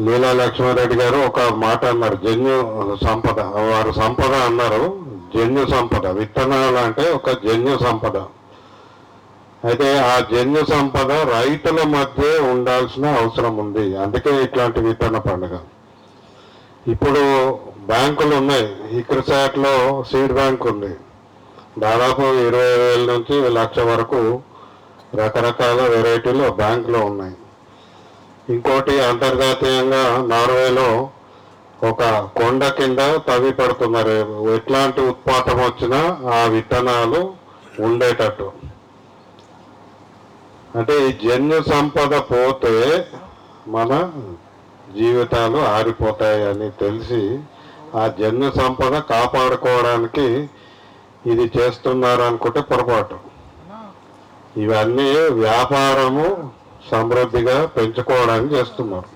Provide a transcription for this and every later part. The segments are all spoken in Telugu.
లీలా లక్ష్మారెడ్డి గారు ఒక మాట అన్నారు. జన్యు సంపద. వారు సంపద అన్నారు. జన్యు సంపద. విత్తనాలు అంటే ఒక జన్యు సంపద. అయితే ఆ జన్యు సంపద రైతుల మధ్య ఉండాల్సిన అవసరం ఉంది. అందుకే ఇట్లాంటి విత్తన పండుగ. ఇప్పుడు బ్యాంకులు ఉన్నాయి. ఇక్రిసాట్లో సీడ్ బ్యాంక్ ఉంది. దాదాపు ఇరవై వేల నుంచి లక్ష వరకు రకరకాల వెరైటీలు బ్యాంకులో ఉన్నాయి. ఇంకోటి అంతర్జాతీయంగా నార్వేలో ఒక కొండ కింద తవ్వి పడుతున్నారు. ఎట్లాంటి ఉత్పాతం వచ్చినా ఆ విత్తనాలు ఉండేటట్టు. అంటే ఈ జన్యు సంపద పోతే మన జీవితాలు ఆరిపోతాయి అని తెలిసి ఆ జన్యు సంపద కాపాడుకోవడానికి ఇది చేస్తున్నారు అనుకుంటే పొరపాటు. ఇవన్నీ వ్యాపారము సమృద్ధిగా పెంచుకోవడానికి చేస్తున్నారు.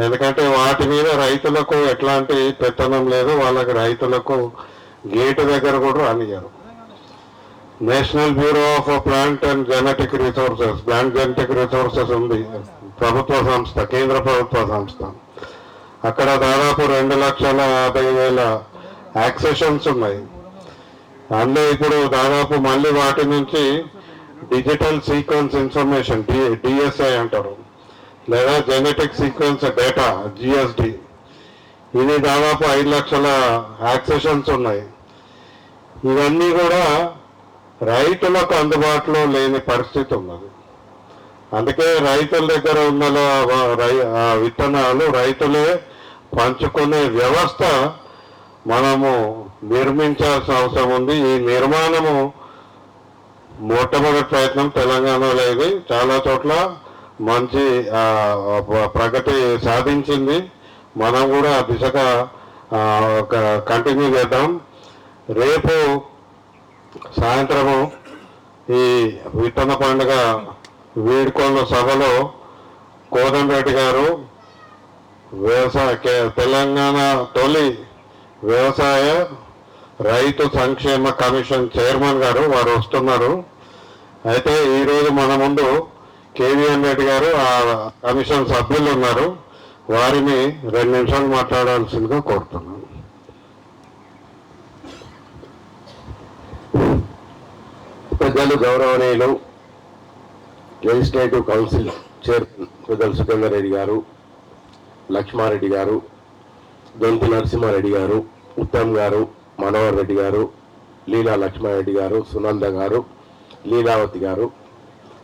ఎందుకంటే వాటి మీద రైతులకు ఎట్లాంటి పెత్తనం లేదు వాళ్ళకి రైతులకు గేటు దగ్గర కూడా రానియరు national bureau of plant and genetic resources plant genetic resources ఉంది. ప్రభుత్వ సంస్థ కేంద్ర ప్రభుత్వ సంస్థ. అక్కడ దాదాపు రెండు లక్షల యాభై వేల యాక్సెషన్స్ ఉన్నాయి. అందులో ఇప్పుడు దాదాపు మళ్ళీ వాటి నుంచి డిజిటల్ సీక్వెన్స్ ఇన్ఫర్మేషన్ డిఎస్ఐ అంటారు. లేదా జెనెటిక్ సీక్వెన్స్ డేటా జిఎస్డి ఇది దాదాపు ఐదు లక్షల యాక్సెషన్స్ ఉన్నాయి. ఇవన్నీ కూడా రైతులకు అందుబాటులో లేని పరిస్థితి ఉన్నది. అందుకే రైతుల దగ్గర ఉన్న రై- విత్తనాలు రైతులే పంచుకునే వ్యవస్థ మనము నిర్మించాల్సిన అవసరం ఉంది. ఈ నిర్మాణము మొట్టమొదటి ప్రయత్నం తెలంగాణలో ఇది. చాలా చోట్ల మంచి ప్రగతి సాధించింది. మనం కూడా ఆ దిశగా ఒక కంటిన్యూ చేద్దాం. రేపు సాయంత్రము ఈ విత్తన పండుగ వీడుకొండ సభలో కోదండరెడ్డి గారు వ్యవసాయ తెలంగాణ తొలి వ్యవసాయ రైతు సంక్షేమ కమిషన్ చైర్మన్ గారు వారు వస్తున్నారు. అయితే ఈరోజు మన ముందు కేవీఎన్ రెడ్డి గారు ఆ కమిషన్ సభ్యులు ఉన్నారు. వారిని రెండు నిమిషాలు మాట్లాడాల్సిందిగా కోరుతున్నాను. పెద్దలు గౌరవనీయులు లెజిస్లేటివ్ కౌన్సిల్ చైర్మన్ పెద్దలు సుఖేందర్ రెడ్డి గారు లక్ష్మారెడ్డి గారు దొంతి నరసింహారెడ్డి గారు ఉత్తమ్ గారు మనోహర్ రెడ్డి గారు లీలా లక్ష్మారెడ్డి గారు సునంద గారు లీలావతి గారు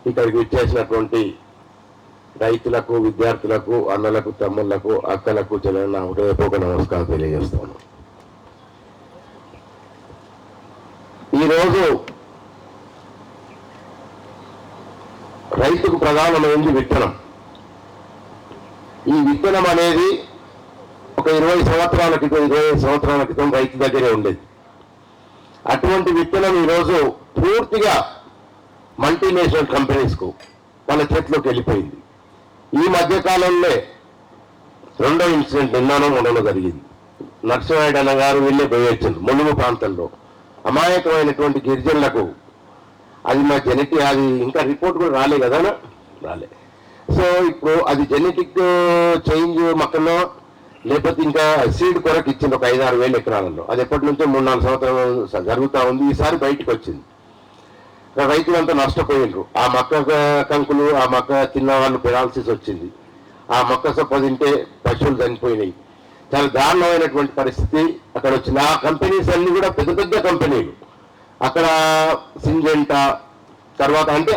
ఇక్కడికి విచ్చేసినటువంటి రైతులకు విద్యార్థులకు అన్నలకు తమ్ముళ్ళకు అక్కలకు చెల్లెళ్ళ హృదయపూర్వక నమస్కారం తెలియజేస్తాను. ఈరోజు రైతుకు ప్రధానమైనది విత్తనం. ఈ విత్తనం అనేది ఒక ఇరవై సంవత్సరాల క్రితం ఇరవై సంవత్సరాల క్రితం రైతు దగ్గరే ఉండేది. అటువంటి విత్తనం ఈరోజు పూర్తిగా మల్టీనేషనల్ కంపెనీస్కు వాళ్ళ చేతిలోకి వెళ్ళిపోయింది. ఈ మధ్యకాలంలో రెండో ఇన్సిడెంట్ నిన్నానో మొన్న జరిగింది. నరసింహారెడ్డి అన్న గారు వెళ్ళే పోయొచ్చారు ములుగు ప్రాంతంలో. అమాయకమైనటువంటి గిరిజనులకు అది మా జెనెటిక్ అది ఇంకా రిపోర్ట్ కూడా రాలే కదా రాలే. సో ఇప్పుడు అది జెనెటిక్ చేంజ్ మొక్కలో లేకపోతే ఇంకా సీడ్ కొరకు ఇచ్చింది ఒక ఐదారు వేల ఎకరాలలో. అది ఎప్పటి నుంచో మూడు నాలుగు సంవత్సరాలు జరుగుతూ ఉంది. ఈసారి బయటకు వచ్చింది. రైతులంతా నష్టపోయారు ఆ మొక్క కంకులు ఆ మొక్క తిన్న వాళ్ళు పెరాల్సిస్ వచ్చింది. ఆ మొక్క సొప్ప తింటే పశువులు చనిపోయినాయి. చాలా దారుణమైనటువంటి పరిస్థితి. అక్కడ వచ్చింది ఆ కంపెనీస్ అన్ని కూడా పెద్ద పెద్ద కంపెనీలు. అక్కడ సింజెంటా తర్వాత అంటే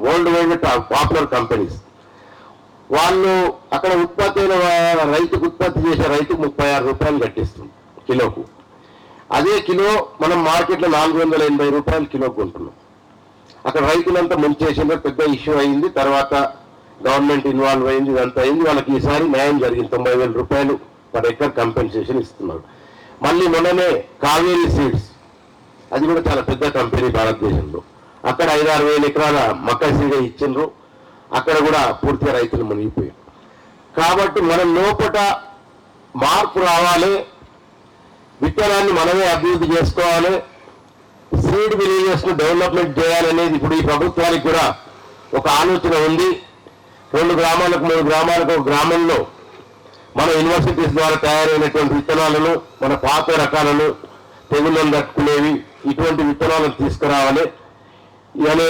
వరల్డ్ వైడ్ పాపులర్ కంపెనీస్. వాళ్ళు అక్కడ ఉత్పత్తి అయిన రైతుకు ఉత్పత్తి చేసే రైతు ముప్పై ఆరు రూపాయలు కట్టిస్తుంది కిలోకు. అదే కిలో మనం మార్కెట్లో నాలుగు వందల ఎనభై రూపాయలు కిలో కొంటున్నాం. అక్కడ రైతులంతా ముంచేసిందో పెద్ద ఇష్యూ అయింది. తర్వాత గవర్నమెంట్ ఇన్వాల్వ్ అయింది ఇదంతా అయింది. వాళ్ళకి ఈసారి న్యాయం జరిగింది. తొంభై వేల రూపాయలు పర్ ఎకర్ కంపెన్సేషన్ ఇస్తున్నారు. మళ్ళీ మొన్ననే కావేరీ సీడ్స్ అది కూడా చాలా పెద్ద కంపెనీ భారతదేశంలో. అక్కడ ఐదారు వేల ఎకరాల మక్క సీడ ఇచ్చిండ్రు. అక్కడ కూడా పూర్తిగా రైతులు మునిగిపోయారు. కాబట్టి మనం లోపట మార్పు రావాలి. విత్తనాన్ని మనమే అభివృద్ధి చేసుకోవాలి. సీడ్ విలేజెస్ను డెవలప్మెంట్ చేయాలనేది ఇప్పుడు ఈ ప్రభుత్వానికి కూడా ఒక ఆలోచన ఉంది. రెండు గ్రామాలకు మూడు గ్రామాలకు ఒక గ్రామంలో మన యూనివర్సిటీస్ ద్వారా తయారైనటువంటి విత్తనాలను మన పాత రకాలను తెగుళ్ళను తట్టుకునేవి ఇటువంటి విత్తనాలను తీసుకురావాలి అనే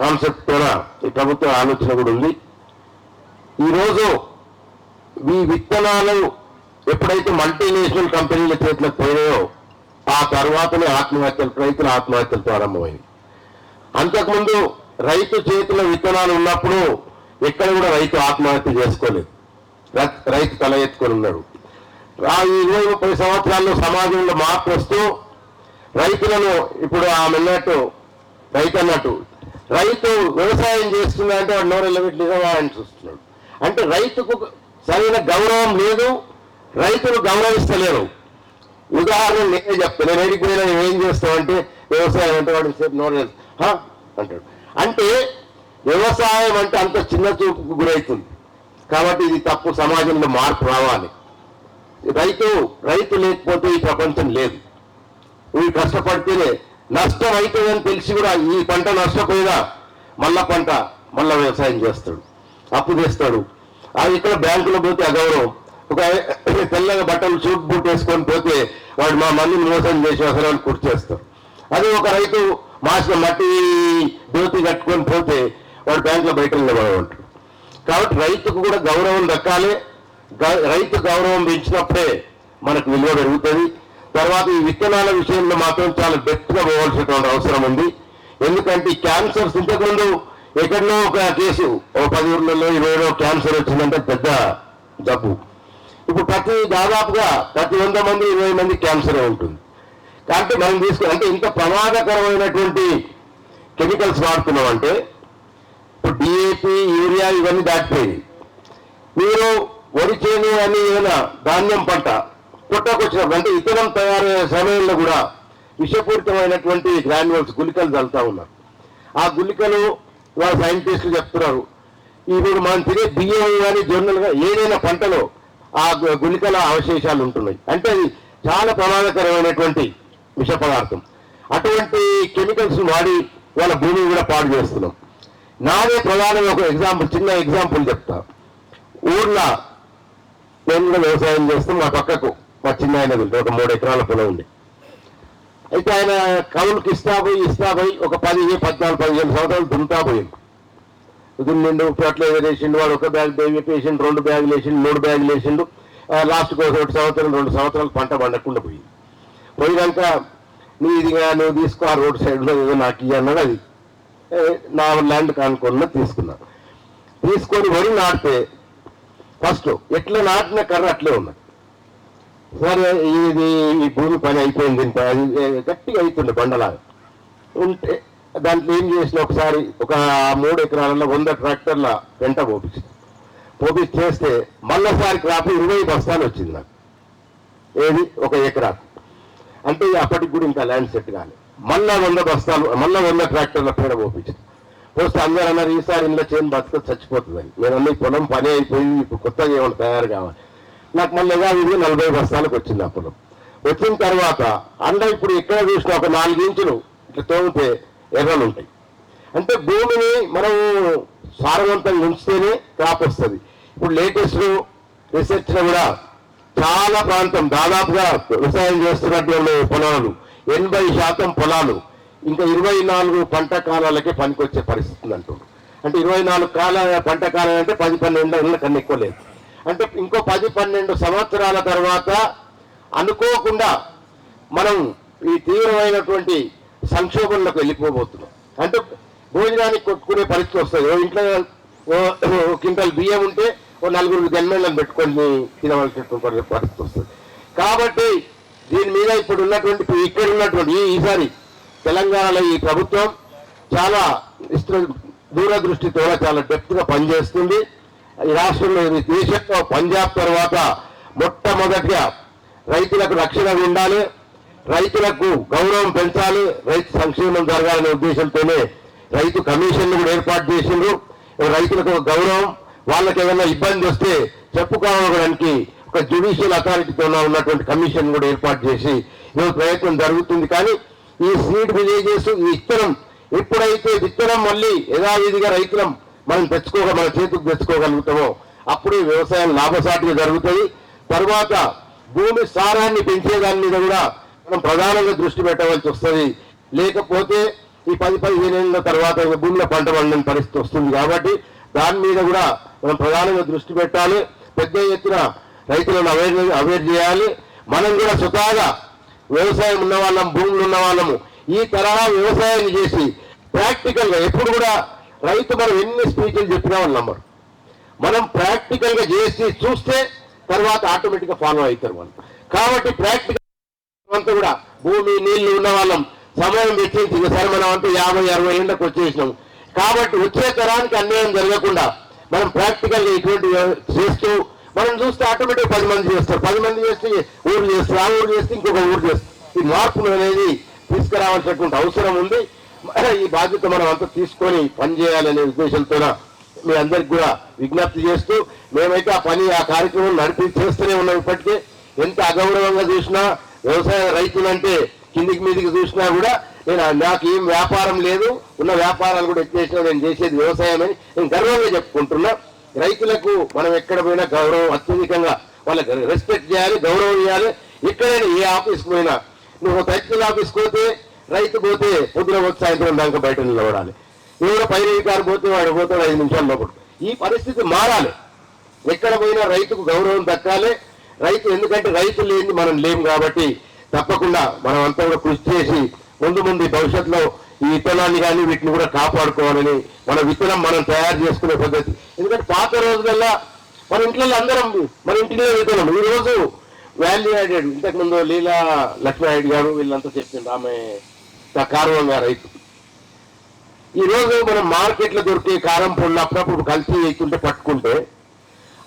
కాన్సెప్ట్ కూడా ఈ ప్రభుత్వ ఆలోచన కూడా ఉంది. ఈరోజు ఈ విత్తనాలు ఎప్పుడైతే మల్టీనేషనల్ కంపెనీల చేతిలోకి పోయాయో ఆ తర్వాతనే ఆత్మహత్యలు రైతుల ఆత్మహత్యలు ప్రారంభమైంది. అంతకుముందు రైతు చేతిలో విత్తనాలు ఉన్నప్పుడు ఎక్కడ కూడా రైతు ఆత్మహత్య చేసుకోలేదు. రై- రైతు తల ఎత్తుకొని ఉన్నాడు. ఆ ఇరవై ముప్పై సంవత్సరాల్లో సమాజంలో మార్పు వస్తూ రైతులను ఇప్పుడు ఆమె అన్నట్టు రైతు అన్నట్టు రైతు వ్యవసాయం చేస్తుందంటే వాడు నోరు నిజమా అని చూస్తున్నాడు. అంటే రైతుకు సరైన గౌరవం లేదు రైతులు గౌరవిస్తలేరు. ఉదాహరణ నేనే చెప్తాను నేను ఎడికి పోయినా ఏం చేస్తామంటే వ్యవసాయం అంటే వాడు సేపు నోడలేదు అంటాడు. అంటే వ్యవసాయం అంటే అంత చిన్న చూపుకు గురవుతుంది కాబట్టి ఇది తప్పు సమాజంలో మార్పు రావాలి. రైతు రైతు లేకపోతే ఈ ప్రపంచం లేదు. వీడు కష్టపడితేనే నష్టం అవుతుందని తెలిసి కూడా ఈ పంట నష్టపోయినా మళ్ళా పంట మళ్ళా వ్యవసాయం చేస్తాడు. అప్పు తెస్తాడు. అది ఇక్కడ బ్యాంకులో పోతే అగౌరవం. ఒక తెల్లగా బట్టలు సూట్ బూట్ వేసుకొని పోతే వాడు మా మందిని మోసం చేసి అవసరాన్ని చేస్తారు అదే ఒక రైతు మాసిన మట్టి ధోతి కట్టుకొని పోతే వాడు బ్యాంకులో బయట నిలబడమంటాడు కాబట్టి రైతుకు కూడా గౌరవం దక్కాలి. రైతు గౌరవం పెంచినప్పుడే మనకు విలువ పెరుగుతుంది. తర్వాత ఈ విత్తనాల విషయంలో మాత్రం చాలా డెప్త్గా పోవాల్సినటువంటి అవసరం ఉంది. ఎందుకంటే క్యాన్సర్ క్యాన్సర్స్ ఇంతకుముందు ఎక్కడో ఒక కేసు ఓ పది ఊర్లలో ఇరవైలో క్యాన్సర్ వచ్చిందంటే పెద్ద జబ్బు. ఇప్పుడు ప్రతి దాదాపుగా ప్రతి వంద మంది ఇరవై మంది క్యాన్సర్ ఉంటుంది. కాబట్టి మనం తీసుకుని అంటే ఇంత ప్రమాదకరమైనటువంటి కెమికల్స్ వాడుతున్నాం అంటే ఇప్పుడు డిఏపి యూరియా ఇవన్నీ దాటిపోయింది మీరు వరి చేను అని ఏదైనా ధాన్యం పంట పుట్టకొచ్చినప్పుడు అంటే ఇతరం తయారయ్యే సమయంలో కూడా విషపూరితమైనటువంటి గ్రాన్యువల్స్ గుళికలు చల్లుతా ఉన్నారు. ఆ గుళికలు వాళ్ళ సైంటిస్టులు చెప్తున్నారు. ఇప్పుడు మనం తినే బియ్యం కానీ జొన్నలు కానీ ఏదైనా పంటలో ఆ గు- గుళికల అవశేషాలు ఉంటున్నాయి. అంటే అది చాలా ప్రమాదకరమైనటువంటి విష పదార్థం. అటువంటి కెమికల్స్ వాడి వాళ్ళ భూమిని కూడా పాడు చేస్తున్నాం. నాదే ప్రధానంగా ఒక ఎగ్జాంపుల్ చిన్న ఎగ్జాంపుల్ చెప్తా. ఊర్లో నేను కూడా వ్యవసాయం చేస్తాం మా పక్కకు మా చిన్న ఆయన ఒక మూడు ఎకరాల పొలం ఉంది. అయితే ఆయన కవులకు ఇస్తా పోయి ఇస్తా పోయి ఒక పది పద్నాలుగు పదిహేను సంవత్సరాలు దుంతా పోయింది నిండు ఫర్టిలైజర్ వేసిండు వాడు ఒక బ్యాగ్ వేసిండు రెండు బ్యాగులు వేసిండు మూడు బ్యాగులు వేసిండు. లాస్ట్కి ఒకటి సంవత్సరం రెండు సంవత్సరాలు పంట పండకుండా పోయింది. పోయినాక నీ ఇదిగా నువ్వు తీసుకో ఆ రోడ్ సైడ్లో ఏదో నాకు ఇవ్వన్నాడు అది. నా ల్యాండ్ కానుకున్న తీసుకున్నా. తీసుకొని వరి నాటితే ఫస్ట్ ఎట్లా నాటిన కర్ర అట్లే ఉన్నది. సరే ఇది ఈ భూమి పని అయిపోయింది అది గట్టిగా అవుతుండే బండలాగా. ఉంటే దాన్ని క్లీన్ చేసిన ఒకసారి ఒక మూడు ఎకరాలలో వంద ట్రాక్టర్ల వెంట పోపించి పోపించి చేస్తే మళ్ళీసారి క్రాప్ ఇరవై బస్తాలు వచ్చింది నాకు. ఏది? ఒక ఎకరా. అంటే అప్పటికి కూడా ఇంకా ల్యాండ్ సెట్ కాలేదు మళ్ళా వంద బస్తాలు మళ్ళా వంద ట్రాక్టర్ల పేడ పోపించింది పోస్తే అందరూ అన్నారు ఈసారి ఇంట్లో చేను బతుక చచ్చిపోతుందని. నేను అన్నీ పొలం పని అయిపోయి ఇప్పుడు కొత్తగా ఏమైనా తయారు కావాలి. నాకు మళ్ళీ ఇది నలభై బస్తాలకు వచ్చింది ఆ పొలం. వచ్చిన తర్వాత అండ ఇప్పుడు ఎక్కడ చూసినా ఒక నాలుగు ఇంచులు ఇట్లా తోమితే ఎర్రలు ఉంటాయి. అంటే భూమిని మనం సారవంతంగా ఉంచితేనే క్రాప్ వస్తుంది. ఇప్పుడు లేటెస్ట్ రీసెర్చ్లో కూడా చాలా ప్రాంతం దాదాపుగా వ్యవసాయం చేస్తున్నటువంటి పొలాలు ఎనభై శాతం పొలాలు ఇంకా ఇరవై నాలుగు పంట కాలాలకే పనికొచ్చే పరిస్థితి ఉంది అంటున్నారు. అంటే ఇరవై నాలుగు కాల పంట కాలం అంటే పది పన్నెండు ఏళ్ళ కన్నా ఎక్కువ లేదు. అంటే ఇంకో పది పన్నెండు సంవత్సరాల తర్వాత అనుకోకుండా మనం ఈ తీవ్రమైనటువంటి సంక్షోభంలోకి వెళ్ళిపోబోతున్నాం. అంటే భోజనానికి కొట్టుకునే పరిస్థితి వస్తుంది. ఓ ఇంట్లో ఓ ఓ క్వింటల్ బియ్యం ఉంటే ఓ నలుగురు గన్మెన్లను పెట్టుకొని తినవలసినటువంటి పరిస్థితి వస్తుంది. కాబట్టి దీని మీద ఇప్పుడు ఉన్నటువంటి ఇక్కడ ఉన్నటువంటి ఈసారి తెలంగాణలో ఈ ప్రభుత్వం చాలా ఇష్ట దూరదృష్టితో చాలా డెప్త్గా పనిచేస్తుంది. ఈ రాష్ట్రంలో ఈ దేశంలో పంజాబ్ తర్వాత మొట్టమొదటిగా రైతులకు రక్షణ ఉండాలి. రైతులకు గౌరవం పెంచాలి. రైతు సంక్షేమం జరగాలనే ఉద్దేశంతోనే రైతు కమిషన్లు కూడా ఏర్పాటు చేసిండ్రు. రైతులకు ఒక గౌరవం వాళ్ళకి ఏదైనా ఇబ్బంది వస్తే చెప్పుకోవడానికి ఒక జ్యుడిషియల్ అథారిటీతో ఉన్నటువంటి కమిషన్ కూడా ఏర్పాటు చేసి ఈరోజు ప్రయత్నం జరుగుతుంది. కానీ ఈ సీడ్ విలేజెస్ ఈ విత్తనం ఎప్పుడైతే విత్తనం మళ్ళీ యథావిధిగా రైతులం మనం తెచ్చుకోగ మన చేతికి తెచ్చుకోగలుగుతామో అప్పుడే వ్యవసాయం లాభసాటిగా జరుగుతుంది. తర్వాత భూమి సారాన్ని పెంచే దాని మీద కూడా మనం ప్రధానంగా దృష్టి పెట్టవలసి వస్తుంది. లేకపోతే ఈ పది పదిహేను ఏళ్ళ తర్వాత భూమిలో పంట పండిన పరిస్థితి వస్తుంది కాబట్టి దాని మీద కూడా మనం ప్రధానంగా దృష్టి పెట్టాలి. పెద్ద ఎత్తున రైతులను అవేర్ అవేర్ చేయాలి. మనం కూడా స్వతహాగా వ్యవసాయం ఉన్న వాళ్ళం భూములు ఉన్న వాళ్ళము ఈ తరహా వ్యవసాయాన్ని చేసి ప్రాక్టికల్గా ఎప్పుడు కూడా రైతు మనం ఎన్ని స్పీచ్లు చెప్పినా వాళ్ళు నమ్మరు. మనం ప్రాక్టికల్గా చేసి చూస్తే తర్వాత ఆటోమేటిక్గా ఫాలో అవుతారు మనం కాబట్టి ప్రాక్టికల్ అంతా కూడా భూమి నీళ్ళు ఉన్న వాళ్ళం సమయం వెచ్చించి సరే మనం అంటూ యాభై అరవై ఏళ్ళకి వచ్చేసినాం. కాబట్టి వచ్చే తరానికి అన్యాయం జరగకుండా మనం ప్రాక్టికల్గా ఇటువంటి చేస్తూ మనం చూస్తే ఆటోమేటిక్ పది మంది చేస్తారు. పది మంది చేస్తే ఊరు చేస్తారు. ఆ ఊరు చేస్తే ఇంకొక ఊరు చేస్తారు. ఈ మార్పులు అనేది తీసుకురావాల్సినటువంటి అవసరం ఉంది. ఈ బాధ్యత మనం అంతా తీసుకొని పనిచేయాలనే ఉద్దేశంతో మీ అందరికి కూడా విజ్ఞప్తి చేస్తూ మేమైతే ఆ పని ఆ కార్యక్రమం నడిపి చేస్తూనే ఉన్నాం ఇప్పటికే. ఎంత అగౌరవంగా చూసినా వ్యవసాయ రైతులంటే కిందికి మీదికి చూసినా కూడా నేను నాకు ఏం వ్యాపారం లేదు ఉన్న వ్యాపారాలు కూడా ఎత్తేసినా నేను చేసేది వ్యవసాయం అని నేను గర్వంగా చెప్పుకుంటున్నా. రైతులకు మనం ఎక్కడ పోయినా గౌరవం అత్యధికంగా వాళ్ళకి రెస్పెక్ట్ చేయాలి గౌరవం ఇవ్వాలి. ఎక్కడైనా ఏ ఆఫీస్కి పోయినా నువ్వు రైతుల ఆఫీస్కి పోతే రైతు పోతే పొద్దున వచ్చి సాయంత్రం దాకా బయట నిలబడాలి. ఎవరో పైన పోతే వాడు పోతాడు ఐదు నిమిషాల లోపల ఈ పరిస్థితి మారాలి. ఎక్కడ పోయినా రైతుకు గౌరవం దక్కాలి. రైతు ఎందుకంటే రైతు లేని మనం లేము కాబట్టి తప్పకుండా మనం అంతా కూడా కృషి చేసి ముందు ముందు భవిష్యత్తులో ఈ విత్తనాన్ని కానీ వీటిని కూడా కాపాడుకోవాలని మన విత్తనం మనం తయారు చేసుకునే పద్ధతి. ఎందుకంటే పాత రోజులల్లో మన ఇంట్లో అందరం మన ఇంటిలో విత్తనం. ఈ రోజు వాల్యూ యాడెడ్. ఇంతకు ముందు లీలా లక్ష్మీనాయుడు గారు వీళ్ళంతా చెప్పింది ఆమె కారణం గారు రైతు. ఈ రోజు మనం మార్కెట్లో దొరికే కారం పొళ్ళు అప్పుడప్పుడు కలిసి వేస్తుంటే పట్టుకుంటే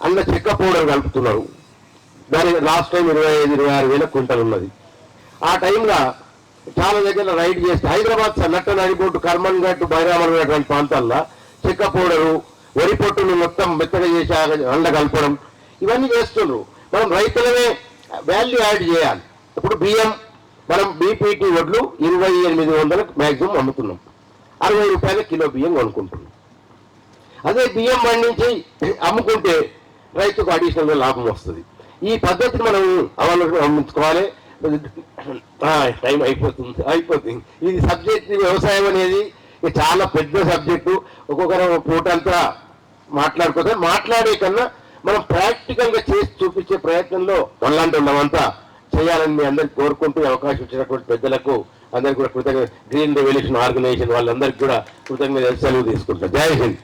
అందులో చెక్క పౌడర్ కలుపుతున్నారు. దాని లాస్ట్ టైం ఇరవై ఐదు ఇరవై ఆరు వేల క్వింటల్ ఉన్నది. ఆ టైంలో చాలా దగ్గర రైడ్ చేస్తే హైదరాబాద్ నట్ట నడిబొట్టు కర్మన్ గట్టు బైరామన్ అటువంటి ప్రాంతాల్లో చెక్క పౌడరు వరి పొట్టును మొత్తం మెత్తగా చేసి అండ కలపడం ఇవన్నీ చేస్తుండ్రు. మనం రైతులనే వాల్యూ యాడ్ చేయాలి. ఇప్పుడు బియ్యం మనం బీపీటీ వడ్లు ఇరవై ఎనిమిది వందలకు మ్యాక్సిమం అమ్ముతున్నాం. అరవై రూపాయల కిలో బియ్యం కొనుక్కుంటున్నాం. అదే బియ్యం పండించి అమ్ముకుంటే రైతుకు అడిషనల్గా లాభం వస్తుంది. ఈ పద్ధతిని మనం అవలంబించుకోవాలి. ఆ, టైం అయిపోతుంది అయిపోతుంది. ఇది సబ్జెక్ట్ వ్యవసాయం అనేది చాలా పెద్ద సబ్జెక్టు. ఒక్కొక్కరు ఒక పూట అంతా మాట్లాడుకోవాలి మాట్లాడే కన్నా మనం ప్రాక్టికల్గా చేసి చూపించే ప్రయత్నంలో మనలాంటి ఉన్నామంతా చేయాలని మీ అందరికి కోరుకుంటూ అవకాశం ఇచ్చినటువంటి పెద్దలకు అందరికీ కూడా కృతజ్ఞత గ్రీన్ రెవల్యూషన్ ఆర్గనైజేషన్ వాళ్ళందరికీ కూడా కృతజ్ఞత సెలవు తీసుకుంటాం జై హింద్.